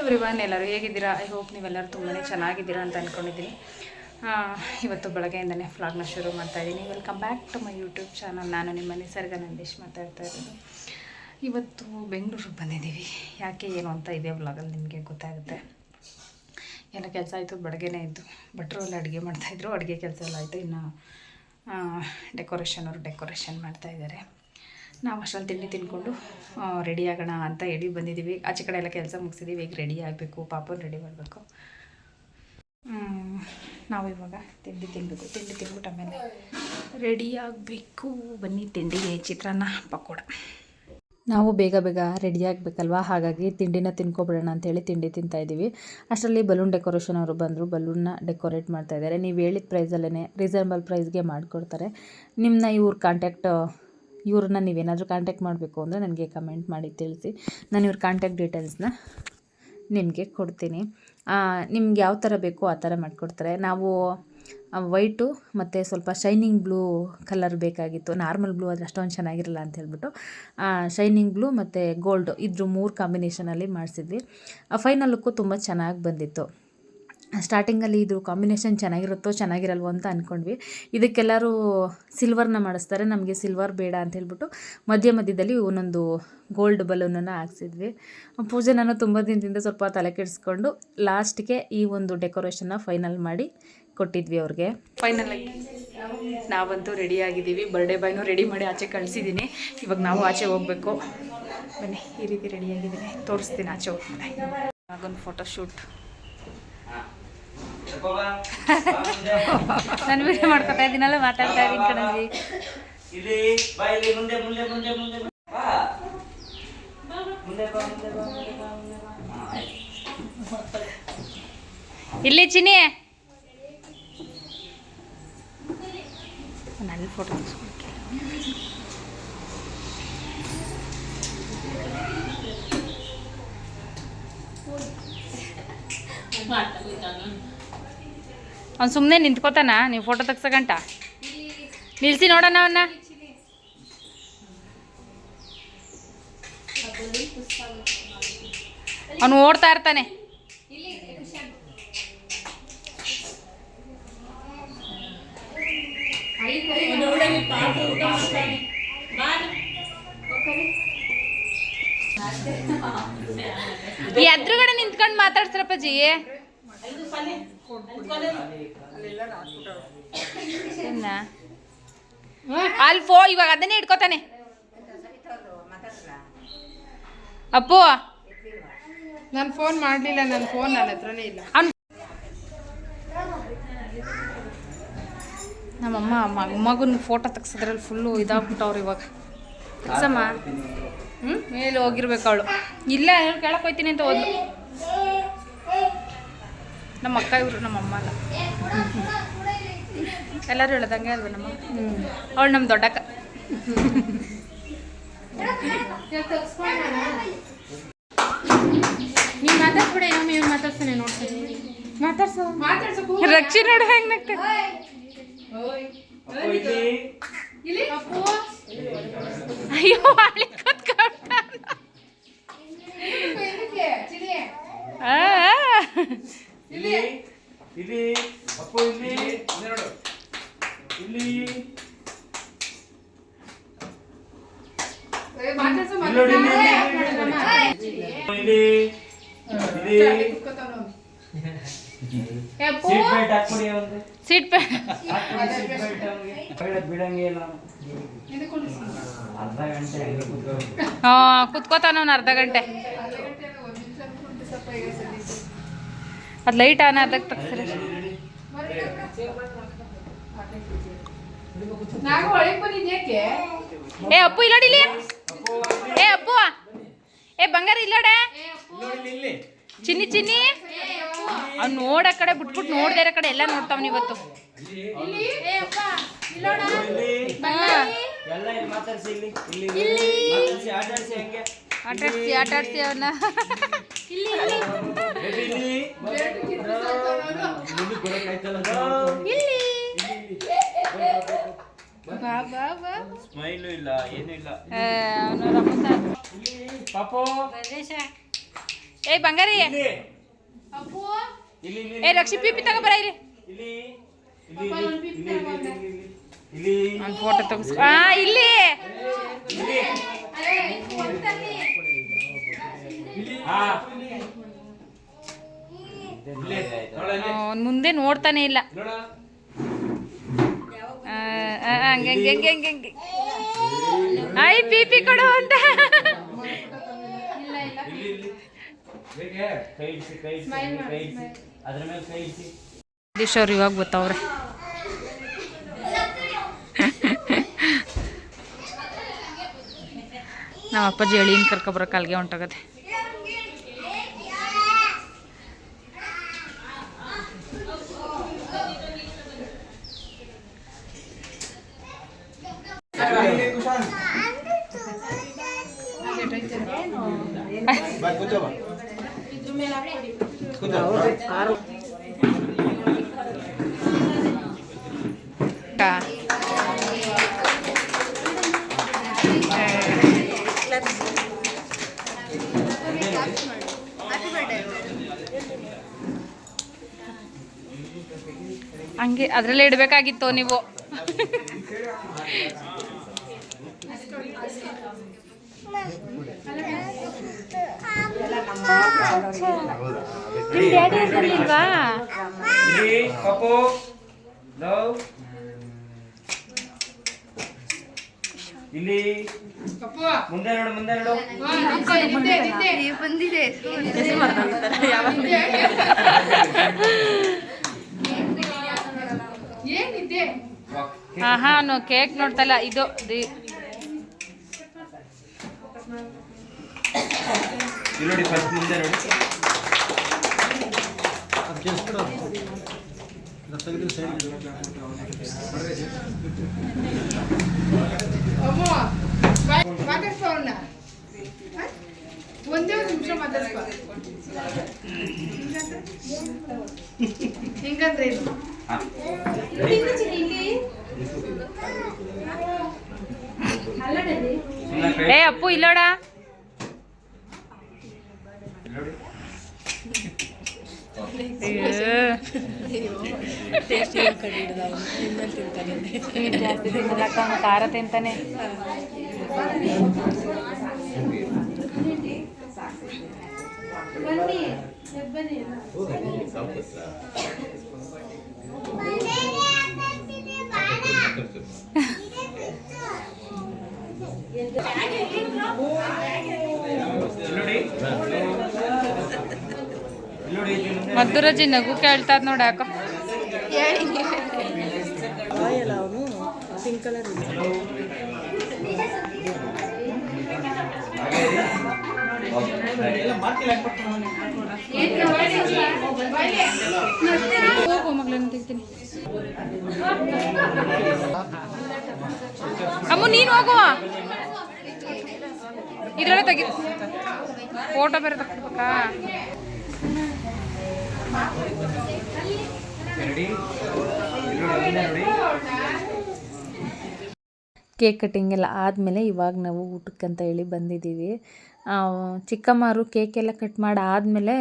Everyone ಎಲ್ಲರೂ ಹೇಗಿದ್ದೀರಾ? I hope ನೀವೆಲ್ಲರೂ ತುಂಬಾ ಚೆನ್ನಾಗಿದ್ದೀರಾ ಅಂತ ಅಂದ್ಕೊಂಡಿದ್ದೀನಿ ಇವತ್ತು ಬೆಳಗ್ಗೆಯಿಂದನೇ ಫ್ಲಾಗ್ನ ಶುರು ಮಾಡ್ತಾಯಿದ್ದೀನಿ welcome back to my YouTube channel ನಾನು ನಿಮ್ಮ ನಿಸರ್ಗ ನಂದೀಶ್ ಮಾತಾಡ್ತಾ ಇರೋದು. ಇವತ್ತು ಬೆಂಗಳೂರಿಗೆ ಬಂದಿದ್ದೀವಿ. ಯಾಕೆ, ಏನು ಅಂತ ಇದೇ ವ್ಲಾಗಲ್ಲಿ ನಿಮಗೆ ಗೊತ್ತಾಗುತ್ತೆ. ಎಲ್ಲ ಕೆಲಸ ಆಯಿತು, ಬೆಳಗ್ಗೆನೇ ಇದ್ದು. ಭಟ್ರು ಎಲ್ಲ ಅಡುಗೆ ಮಾಡ್ತಾಯಿದ್ರು ಅಡುಗೆ ಕೆಲಸ ಎಲ್ಲ ಆಯಿತು. ಇನ್ನು ಡೆಕೋರೇಷನ್ ಅವರು ಡೆಕೋರೇಷನ್ ಮಾಡ್ತಾಯಿದ್ದಾರೆ ನಾವು ಅಷ್ಟರಲ್ಲಿ ತಿಂಡಿ ತಿಂದ್ಕೊಂಡು ರೆಡಿ ಆಗೋಣ ಅಂತ ಹೇಳಿ ಬಂದಿದ್ದೀವಿ. ಆಚೆ ಕಡೆ ಎಲ್ಲ ಕೆಲಸ ಮುಗಿಸಿದ್ದೀವಿ ಈಗ ರೆಡಿ ಆಗಬೇಕು. ಪಾಪನ ರೆಡಿ ಮಾಡಬೇಕು. ನಾವು ಇವಾಗ ತಿಂಡಿ ತಿನ್ನಬೇಕು ತಿಂಡಿ ತಿಂದ್ಬಿಟ್ಟು ಆಮೇಲೆ ರೆಡಿ ಆಗಬೇಕು. ಬನ್ನಿ ತಿಂಡಿಗೆ ಚಿತ್ರಾನ್ನ, ಪಕೋಡ. ನಾವು ಬೇಗ ಬೇಗ ರೆಡಿ ಆಗಬೇಕಲ್ವಾ? ಹಾಗಾಗಿ ತಿಂಡಿನ ತಿನ್ಕೊಬಿಡೋಣ ಅಂಥೇಳಿ ತಿಂಡಿ ತಿಂತಾಯಿದ್ದೀವಿ ಅಷ್ಟರಲ್ಲಿ ಬಲೂನ್ ಡೆಕೋರೇಷನ್ ಅವರು ಬಂದರು. ಬಲೂನ್ನ ಡೆಕೋರೇಟ್ ಮಾಡ್ತಾ ಇದ್ದಾರೆ. ನೀವು ಹೇಳಿದ ಪ್ರೈಸಲ್ಲೇ ರೀಸನಬಲ್ ಪ್ರೈಸ್ಗೆ ಮಾಡಿಕೊಡ್ತಾರೆ. ನಿಮ್ಮನ್ನ ಇವ್ರ ಕಾಂಟ್ಯಾಕ್ಟ್ ಇವ್ರನ್ನ ನೀವೇನಾದರೂ ಕಾಂಟ್ಯಾಕ್ಟ್ ಮಾಡಬೇಕು ಅಂದರೆ ನನಗೆ ಕಮೆಂಟ್ ಮಾಡಿ ತಿಳಿಸಿ. ನಾನು ಇವ್ರ ಕಾಂಟ್ಯಾಕ್ಟ್ ಡೀಟೇಲ್ಸ್ನ ನಿಮಗೆ ಕೊಡ್ತೀನಿ. ನಿಮ್ಗೆ ಯಾವ ಥರ ಬೇಕೋ ಆ ಥರ ಮಾಡಿಕೊಡ್ತಾರೆ. ನಾವು ವೈಟು ಮತ್ತು ಸ್ವಲ್ಪ ಶೈನಿಂಗ್ ಬ್ಲೂ ಕಲರ್ ಬೇಕಾಗಿತ್ತು. ನಾರ್ಮಲ್ ಬ್ಲೂ ಆದರೆ ಅಷ್ಟೊಂದು ಚೆನ್ನಾಗಿರಲ್ಲ ಅಂತ ಹೇಳ್ಬಿಟ್ಟು ಶೈನಿಂಗ್ ಬ್ಲೂ ಮತ್ತು ಗೋಲ್ಡು ಇದ್ರ ಮೂರು ಕಾಂಬಿನೇಷನಲ್ಲಿ ಮಾಡಿಸಿದ್ವಿ. ಫೈನಲ್ ಲುಕ್ಕು ತುಂಬ ಚೆನ್ನಾಗಿ ಬಂದಿತ್ತು. ಸ್ಟಾರ್ಟಿಂಗಲ್ಲಿ ಇದು ಕಾಂಬಿನೇಷನ್ ಚೆನ್ನಾಗಿರುತ್ತೋ ಚೆನ್ನಾಗಿರಲ್ವೋ ಅಂತ ಅಂದ್ಕೊಂಡ್ವಿ ಇದಕ್ಕೆಲ್ಲರೂ ಸಿಲ್ವರ್ನ ಮಾಡಿಸ್ತಾರೆ, ನಮಗೆ ಸಿಲ್ವರ್ ಬೇಡ ಅಂತ ಹೇಳ್ಬಿಟ್ಟು ಮಧ್ಯ ಮಧ್ಯದಲ್ಲಿ ಒಂದೊಂದು ಗೋಲ್ಡ್ ಬಲೂನನ್ನು ಹಾಕ್ಸಿದ್ವಿ. ಪೂಜೆ ನಾನು ತುಂಬ ದಿನದಿಂದ ಸ್ವಲ್ಪ ತಲೆ ಕೆಡಿಸ್ಕೊಂಡು ಲಾಸ್ಟ್ಗೆ ಈ ಒಂದು ಡೆಕೋರೇಷನ್ನ ಫೈನಲ್ ಮಾಡಿ ಕೊಟ್ಟಿದ್ವಿ ಅವ್ರಿಗೆ. ಫೈನಲ್ ನಾವಂತೂ ರೆಡಿ ಆಗಿದ್ದೀವಿ. ಬರ್ಡೇ ಬಾಯ್ನೂ ರೆಡಿ ಮಾಡಿ ಆಚೆ ಕಳಿಸಿದ್ದೀನಿ. ಇವಾಗ ನಾವು ಆಚೆ ಹೋಗಬೇಕು. ಬನ್ನಿ, ಈ ರೀತಿ ರೆಡಿಯಾಗಿದ್ದೀನಿ ತೋರಿಸ್ತೀನಿ ಆಚೆ ಹೋಗ್ತೀನಿ ಆಗೊಂದು ಫೋಟೋ ಶೂಟ್ ನಾನು ವಿಡಿಯೋ ಮಾಡ್ಕೊತಾ ಇದ್ದೀನಲ್ಲ ಮಾತಾಡ್ತಾ ಇದ್ದೀನಿ ಕಣಜಿ. ಇಲ್ಲಿ ಬಾ ಇಲ್ಲಿ ಮುಂದೆ ಮುಂದೆ ಮುಂದೆ ಮುಂದೆ ಬಾ. ಮುಂದೆ ಬಾ ಮುಂದೆ ಬಾ ಮುಂದೆ ಬಾ ಮುಂದೆ ಬಾ. ಹಾ, ಆಯ್ತು. ಇಲ್ಲಿ ಚಿನಿ ನನ್ನ ಫೋಟೋ ಅವ್ನು ಸುಮ್ಮನೆ ನಿಂತ್ಕೋತಾನ? ನೀವು ಫೋಟೋ ತೆಗ್ಸಕಂಟ ನಿಲ್ಸಿ ನೋಡೋಣ ಅವನ್ನ ಅವನು ಓಡ್ತಾ ಇರ್ತಾನೆ. ಎದ್ರುಗಡೆ ನಿಂತ್ಕೊಂಡು ಮಾತಾಡ್ಸ್ರಪ್ಪಾಜಿ? ಅಲ್ಲಿ ಫೋ ಇವಾಗ ಅದನ್ನೇ ಇಟ್ಕೋತಾನೆ. ಅಪ್ಪು. ನಾನು ಫೋನ್ ಮಾಡಲಿಲ್ಲ ನನ್ನ ಫೋನ್ ನನ್ನ ಹತ್ರನೇ ಇಲ್ಲ. ನಮ್ಮಮ್ಮ ಮಗ ಮಗನ ಫೋಟೋ ತೆಗ್ಸಿದ್ರಲ್ಲಿ ಫುಲ್ಲು ಇದಾಗ್ಬಿಟ್ಟವ್ರು ಇವಾಗ. ಕೆಲ್ಸಮ್ಮ ಹ್ಞೂ ಮೇಲೆ ಹೋಗಿರ್ಬೇಕು ಅವಳು. ಇಲ್ಲ ಕೆಳಕ್ಕೆ ಹೋಯ್ತೀನಿ ಅಂತ ಹೋದ್ಲು. ನಮ್ಮ ಅಕ್ಕ ಇವರು ನಮ್ಮ ಅಮ್ಮ ಅಲ್ಲ. ಎಲ್ಲರೂ ಹೇಳ್ದಂಗೆ ಅಲ್ವ ನಮ್ಮ ಅವಳು ನಮ್ಮ ದೊಡ್ಡಕ್ಕ ನೀನು ಮಾತಾಡ್ಬಿಡ ಏನಮ್ಮ ಇವ್ನು ಮಾತಾಡ್ತಾನೆ ನೋಡ್ತೀನಿ. ಮಾತಾಡ್ಸೋ. ಮಾತಾಡ್ಸೋ ರಕ್ಷಿ ನೋಡು ಹೆಂಗೆ ನಗ್ತೆ ಅಯ್ಯೋ ಅಲ್ಲಿ ಕೂತ್ಕೊಂಡ ಆ. ಇಲ್ಲಿ. ಇಲ್ಲಿ ಅಪ್ಪು ಇಲ್ಲಿ ನೋಡು. ಇಲ್ಲಿ. ಸೀಟ್ ಬೆಲ್ಟ್ ಬಿಡಂಗೆ ಇಲ್ಲ. ಅರ್ಧ ಗಂಟೆ ಕುತ್ಕೋತಾನ ಅರ್ಧ ಗಂಟೆ ಅರ್ಧ ಗಂಟೆ ಅಲ್ಲ, ಒಂದ್ ನಿಮಿಷ ಕುಂಡ್ರಿಸಪ್ಪ ಈಗ ಸದ್ಯಕ್ಕೆ. ಅದು ಲೈಟ್ ಆನ್ ಆದಾಗ ತಗ್ಸಿರಿ ಏ ಅಪ್ಪು ಇಲ್ಲಿ. ಏ ಅಪ್ಪು. ಏ ಬಂಗಾರ ಇಲ್ಲೋಡೆ. ಚಿನ್ನಿ ಚಿನ್ನಿ. ಅವ್ನು ನೋಡ ಕಡೆ ಬಿಟ್ಬಿಟ್ಟು ನೋಡ್ದೇ ಇರೋ ಕಡೆ ಎಲ್ಲ ನೋಡ್ತಾವ್ನಿ ಇವತ್ತು. ಇಲ್ಲಿ? ಏ ಅಪ್ಪ ಇಲ್ಲೋಡ. ಇಲ್ಲಿ. ಹಾಂ ಎಲ್ಲ ಇಲ್ಲಿ ಮಾತಾಡ್ಸಿ ಇಲ್ಲಿ ಇಲ್ಲಿ ಮಾತಾಡ್ಸಿ ಆಟಾಡ್ಸಿ ಹಂಗೆ. ಆಟಾಡ್ಸಿ ಆಟಾಡ್ಸಿ ಅವನ್ನ ಸ್ಮೈಲು ಇಲ್ಲ ಏನೂ ಇಲ್ಲ ಅವನು ರಮತ ಇಲ್ಲಿ ಪಾಪು ಏ ಬಂಗಾರಿ ಏ ರಕ್ಷಿ ಪಿಪಿ ತಗೋಬರ ಇಲ್ಲಿ ಇಲ್ಲಿ ಒಂದು ಫೋಟೋ ತಗಸ್ ಹಾ ಇಲ್ಲಿ ಹಾ ಅವ್ನ್ ಮುಂದೆ ನೋಡ್ತಾನೆ ಇಲ್ಲ. ಐ ಆ, ಆ, ಹಂಗೆ ಹಂಗೆ ಹಂಗೆ ಹಂಗೆ ಹಂಗೆ. ಆಯ್ ಪಿಪಿ ಕೊಡು ಅಂತ. ದಿಶ್ ಅವ್ರು ಇವಾಗ ಗೊತ್ತವ್ರೆ ನಮ್ಮ ಅಪ್ಪಾಜಿ ಎಳೀನ್ ಕರ್ಕೊಬರಕ್ಕೆ ಅಲ್ಲಿಗೆ ಹೊಂಟೋಗತ್ತೆ. ಹಂಗೆ ಅದರಲ್ಲೇ ಇಡಬೇಕಾಗಿತ್ತು ನೀವು. ನಿಮ್ಮ ಡ್ಯಾಡಿ ಇಲ್ಲಿ ಮುಂದೆ ನೋಡು ಮುಂದೆ ನೋಡು. ಏನಿದೆ ಹಾಂ ಹಾಂ ಕೇಕ್ ನೋಡ್ತಲ್ಲ ಇದು ಇಲ್ಲಿ ನೋಡಿ ಫಸ್ಟ್ ಮುಂದೆ ನೋಡಿ? ಒಂದೇ ಒಂದು ನಿಮಿಷ ಮಾತಾಡ್ಸ್ಕೊ ಹಿಂಗಂದ್ರೆ ಏ ಅಪ್ಪು ಇಲ್ಲೋಡ ಇಲ್ಲಿ ನೋಡಿ ಖಾರ ತಿಂತಾನೆ ಇಲ್ಲಿ ನೋಡಿ ಇಲ್ಲಿ ನೋಡಿ ಇಲ್ಲಿ ಮುಂದೆ ಮಧುರಜಿ ನಗು ಕೇಳ್ತಾದ ನೋಡಾಕ ಹೋಗು ಅಮ್ಮ ನೀನು ಹೋಗುವ. ಇದ್ರೊಳಗೆ ತೆಗಿ ಫೋಟೋ ಬೇರೆ ಕೇಕ್ ಕಟ್ಟಿಂಗ್ ಎಲ್ಲ ಆದಮೇಲೆ ಇವಾಗ ನಾವು ಊಟಕ್ಕೆ ಅಂತ ಹೇಳಿ ಬಂದಿದ್ದೀವಿ. ಚಿಕ್ಕಮ್ಮರು ಕೇಕ್ ಎಲ್ಲ ಕಟ್ ಮಾಡಿ ಆದಮೇಲೆ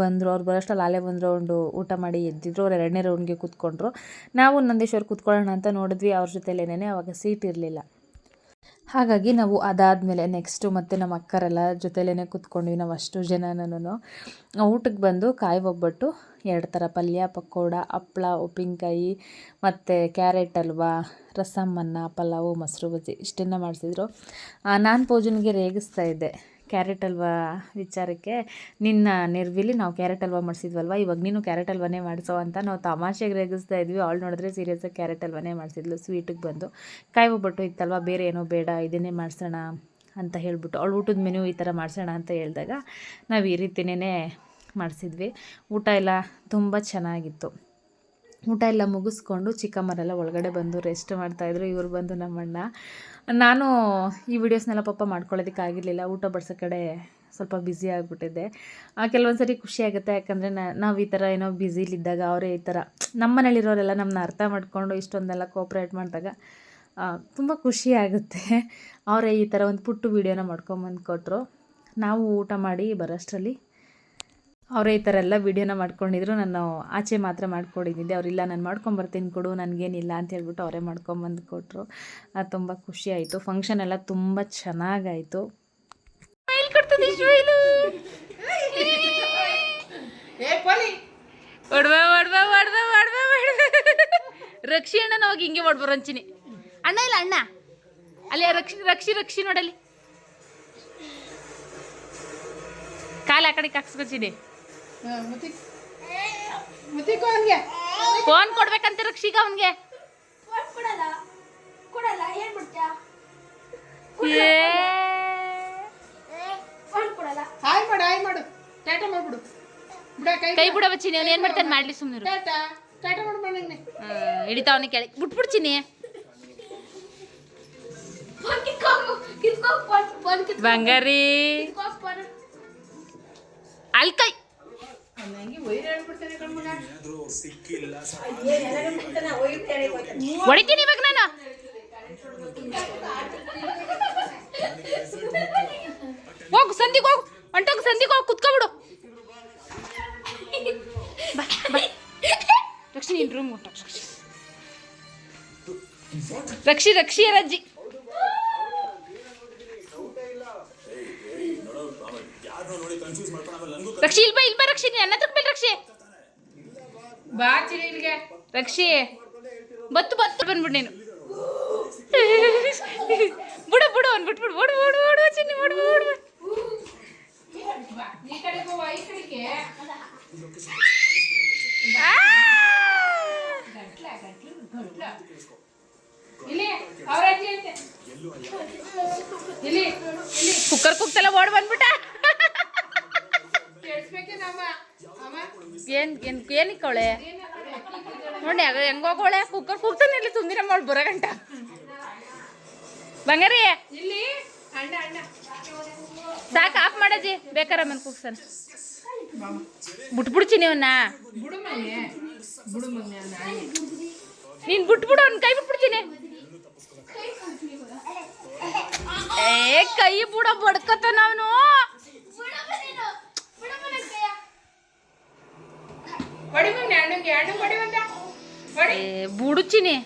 ಬಂದರು. ಅವ್ರು ಬರೋಷ್ಟರಲ್ಲಿ ಅಲ್ಲೇ ಒಂದು ಊಟ ಮಾಡಿ ಎದ್ದಿದ್ರು. ಅವ್ರು ಎರಡನೇ ರೌಂಡ್ಗೆ ಕೂತ್ಕೊಂಡ್ರು. ನಾವು ನಂದೀಶ್ವರ್ ಕೂತ್ಕೊಳ್ಳೋಣ ಅಂತ ನೋಡಿದ್ವಿ. ಅವ್ರ ಜೊತೆಲೇನೇ ಅವಾಗ ಸೀಟ್ ಇರಲಿಲ್ಲ. ಹಾಗಾಗಿ ನಾವು ಅದಾದಮೇಲೆ ನೆಕ್ಸ್ಟು ಮತ್ತು ನಮ್ಮ ಅಕ್ಕರೆಲ್ಲ ಜೊತೆಲೇ ಕೂತ್ಕೊಂಡ್ವಿ ನಾವು ಅಷ್ಟು ಜನನೂ ಊಟಕ್ಕೆ ಬಂದು ಕಾಯಿ ಒಬ್ಬಟ್ಟು, ಎರಡು ಥರ ಪಲ್ಯ, ಪಕೋಡ, ಹಪ್ಳ, ಉಪ್ಪಿನಕಾಯಿ, ಮತ್ತು ಕ್ಯಾರೆಟ್ ಹಲ್ವಾ ರಸಮ್ಮನ್ನ ಪಲಾವು, ಮೊಸರು ಬಜ್ಜಿ, ಇಷ್ಟನ್ನು ಮಾಡಿಸಿದ್ರು. ನಾನು ಪೂಜನಿಗೆ ರೇಗಿಸ್ತಾ ಇದ್ದೆ. ಕ್ಯಾರೆಟ್ ಹಲ್ವಾ ವಿಚಾರಕ್ಕೆ ನಿನ್ನ ನೆರವಿಲಿ ನಾವು ಕ್ಯಾರೆಟ್ ಹಲ್ವಾ ಮಾಡಿಸಿದ್ವಲ್ವ? ಇವಾಗ ನೀನು ಕ್ಯಾರೆಟ್ ಹಲ್ವಾನೇ ಮಾಡಿಸೋ ಅಂತ ನಾವು ತಮಾಷೆಗೆ ರೇಗಿಸ್ತಾ ಇದ್ವಿ. ಅವಳು ನೋಡಿದ್ರೆ ಸೀರಿಯಸ್ಸಾಗಿ ಕ್ಯಾರೆಟ್ ಹಲ್ವಾನೇ ಮಾಡಿಸಿದ್ಲು. ಸ್ವೀಟಿಗೆ ಬಂದು ಕಾಯಿ ಒಬ್ಬಟ್ಟು ಇತ್ತಲ್ವ? ಬೇರೆ ಏನೋ ಬೇಡ, ಇದನ್ನೇ ಮಾಡಿಸೋಣ ಅಂತ ಹೇಳಿಬಿಟ್ಟು ಅವಳು ಊಟದ ಮೆನು ಈ ಥರ ಮಾಡಿಸೋಣ ಅಂತ ಹೇಳಿದಾಗ ನಾವು ಈ ರೀತಿನೇ ಮಾಡಿಸಿದ್ವಿ. ಊಟ ಎಲ್ಲ ತುಂಬ ಚೆನ್ನಾಗಿತ್ತು. ಊಟ ಎಲ್ಲ ಮುಗಿಸ್ಕೊಂಡು ಚಿಕ್ಕಮ್ಮರೆಲ್ಲ ಒಳಗಡೆ ಬಂದು ರೆಸ್ಟ್ ಮಾಡ್ತಾಯಿದ್ರು ಇವರು ಬಂದು ನಮ್ಮಣ್ಣ. ನಾನು ಈ ವಿಡಿಯೋಸ್ನೆಲ್ಲ ಪಾಪ ಮಾಡ್ಕೊಳ್ಳೋದಕ್ಕೆ ಆಗಿರಲಿಲ್ಲ. ಊಟ ಬಡ್ಸೋ ಕಡೆ ಸ್ವಲ್ಪ ಬ್ಯುಸಿ ಆಗಿಬಿಟ್ಟಿದ್ದೆ. ಕೆಲವೊಂದು ಸರಿ ಖುಷಿ ಆಗುತ್ತೆ. ಯಾಕಂದರೆ ನಾವು ಈ ಥರ ಏನೋ ಬ್ಯುಸಿಲಿದ್ದಾಗ ಅವರೇ ಈ ಥರ ನಮ್ಮ ಮನೇಲಿರೋರೆಲ್ಲ ನಮ್ಮನ್ನ ಅರ್ಥ ಮಾಡಿಕೊಂಡು ಇಷ್ಟೊಂದೆಲ್ಲ ಕೋಪ್ರೇಟ್ ಮಾಡಿದಾಗ ತುಂಬ ಖುಷಿ ಆಗುತ್ತೆ. ಅವರೇ ಈ ಥರ ಒಂದು ಪುಟ್ಟು ವೀಡಿಯೋನ ಮಾಡ್ಕೊಂಬಂದು ಕೊಟ್ಟರು ನಾವು ಊಟ ಮಾಡಿ ಬರೋಷ್ಟರಲ್ಲಿ ಅವರೇ ಈ ಥರ ಎಲ್ಲ ವೀಡಿಯೋನ ಮಾಡ್ಕೊಂಡಿದ್ರು. ನಾನು ಆಚೆ ಮಾತ್ರ ಮಾಡ್ಕೊಂಡಿದ್ದೆ. ಅವರಿಲ್ಲ ನಾನು ಮಾಡ್ಕೊಂಬರ್ತೀನಿ ಕೊಡು ನನಗೇನಿಲ್ಲ ಅಂತ ಹೇಳ್ಬಿಟ್ಟು ಅವರೇ ಮಾಡ್ಕೊಂಬಂದು ಕೊಟ್ಟರು ಅದು ತುಂಬ ಖುಷಿ ಆಯಿತು. ಫಂಕ್ಷನ್ ಎಲ್ಲ ತುಂಬ ಚೆನ್ನಾಗಾಯಿತು. ರಕ್ಷಿ ಅಣ್ಣ ಹೋಗಿ ಹಿಂಗೆ ಮಾಡ್ಬಾರ ಅಂಚಿನಿ ಅಣ್ಣ ಇಲ್ಲ ಅಣ್ಣ. ಅಲ್ಲಿ ರಕ್ಷಿ ರಕ್ಷಿ ರಕ್ಷಿ ನೋಡಲಿ ಕಾಲ ಆ ಕಡೆ ಹಂಗೆ ಫೋನ್ ಕೊಡ್ಬೇಕಂತ ರಕ್ಷಿಗ ಅವನ್ಗೆ. ಕೊಡಲ್ಲ. ಕೊಡಲ್ಲ ಏನ್ ಮಾಡ್ತೀಯ? ಫೋನ್ ಕೊಡಲ್ಲ. ಹಾಯ್ ಮಾಡು ಹಾಯ್ ಮಾಡು. ಟಾಟಾ ಮಾಡ್ಬಿಡು. ಬಿಡ ಕೈ ಕೈ ಬಿಡ ಬಚ್ಚಿನಿ ಅವ್ನು ಏನ್ ಮಾಡ್ತಾನೆ ಮಾಡ್ಲಿ ಸುಮ್ಮನೆ ಟಾಟಾ ಟಾಟಾ ಮಾಡು ಹಿಡಿತಾವನಿ ಕೆಳಗೆ ಬಿಟ್ಬಿಡ್ತೀನಿ ಬಂಗಾರಿ. ಅಲ್ಕೈ ಅಲ್ಲಿ ಕೈ ಹೊಡಿತೀನಿ ಇವಾಗ ನಾನು. ಹೋಗು ಸಂಧಿಗೆ ಹೋಗು ಹೊಂಟೋಗು ಸಂಧಿಗೆ ಹೋಗಿ ಕುತ್ಕೊಬಿಡು. ರಕ್ಷಿ ನೀನು ರೂಮ್ ರಕ್ಷಿ ರಕ್ಷಿ ರಜ್ಜಿ ರಕ್ಷಿ ಇಲ್ಬಾ ಇಲ್ಬಾ ರಕ್ಷಿ ನೀನು ಬಾ ರಕ್ಷಿ. ಬಾ ನಿನ್ಗೆ ರಕ್ಷಿ. ಬತ್ತು ಬತ್ತು ಬಂದ್ಬಿಡು ನೀನು. ಬಿಡು ಬಿಡು ಅಂದ್ಬಿಟ್ಬಿಡು ಓಡು ಓಡು ಓಡು ಚಿನ್ನಿ ಓಡು ಓಡು. ಕುಕ್ಕರ್ ಕುಕ್ತಲ್ಲ ಓಡ್ ಬಂದ್ಬಿಟ್ಟ ಕೇಳಿಸ್ಬೇಕೆ ನಮ್ಮ ಅಮ್ಮ ಏನ್ ಏನ್ ಏನಿಕ್ಕವಳೆ ನೋಡಿ ಆಗ ಹೆಂಗೋಗೋಳೆ ಕುಕ್ಕರ್ ಕೂಗ್ತಾನೆ ಇಲ್ಲಿ ತುಂಬಿರ ಮಾಡಿ ಬಂಗಾರಿ ಇಲ್ಲಿ ಅಣ್ಣ ಅಣ್ಣ ಸಾಕು, ಆಫ್ ಮಾಡಜಿ ಬೇಕಾರ ಮನ್ ಕೂಗ್ತಾನ ಬಿಟ್ಬಿಡ್ತೀನಿ ಅವನ್ನ ನೀನ್ ಬಿಟ್ಬಿಡು, ಅವ್ನ ಕೈ ಬಿಟ್ಬಿಡ್ತೀನಿ. ಏ, ಕೈ ಬಿಡ ಬಡ್ಕತಾನ ಅವನು ಬಿಡಮ್ಮ ನೀನು ಬಿಡಮ್ಮ ನನ್ನ ಕೈಯ ಹೊಡಿ ಮನೆ ಅಣ್ಣಂಗೆ ಅಣ್ಣ ಹೊಡಿ ಬಂದ ಹೊಡಿ ಏ ಬುಡುಚಿನಿ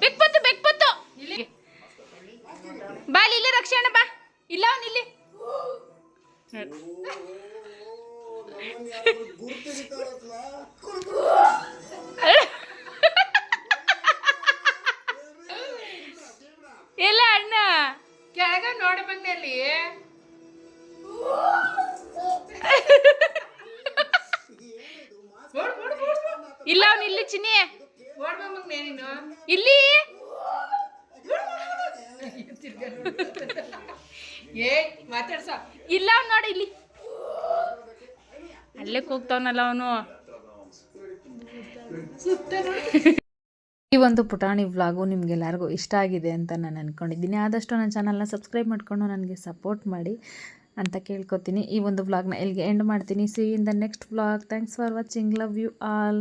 ಬೆಕ್ ಬತ್ತು ಬೆಕ್ ಬತ್ತು ಬಾ ಇಲ್ಲಿ ರಕ್ಷಣ ಬಾ. ಇಲ್ಲ ಅವನ್ ಇಲ್ಲಿ. ಇಲ್ಲ ಅಣ್ಣ. ಕೆಳಗ ನೋಡಿ ಬಂದೆ ಚಿನ್ನಿ. ಇಲ್ಲಿ. ಏ ಮಾತಾಡ್ಸ. ಇಲ್ಲ ಅವ್ನು ನೋಡಿ ಇಲ್ಲಿ. ಅಲ್ಲೇ ಕೂಗ್ತಾವನಲ್ಲ ಅವನು. ಈ ಒಂದು ಪುಟಾಣಿ ವ್ಲಾಗು ನಿಮಗೆಲ್ಲರಿಗೂ ಇಷ್ಟ ಆಗಿದೆ ಅಂತ ನಾನು ಅಂದ್ಕೊಂಡಿದ್ದೀನಿ ಆದಷ್ಟು ನನ್ನ ಚಾನಲ್ನ ಸಬ್ಸ್ಕ್ರೈಬ್ ಮಾಡಿಕೊಂಡು ನನಗೆ ಸಪೋರ್ಟ್ ಮಾಡಿ ಅಂತ ಕೇಳ್ಕೊತೀನಿ. ಈ ಒಂದು ವ್ಲಾಗ್ನ ಇಲ್ಲಿಗೆ ಎಂಡ್ ಮಾಡ್ತೀನಿ. See in the next vlog thanks for watching love you all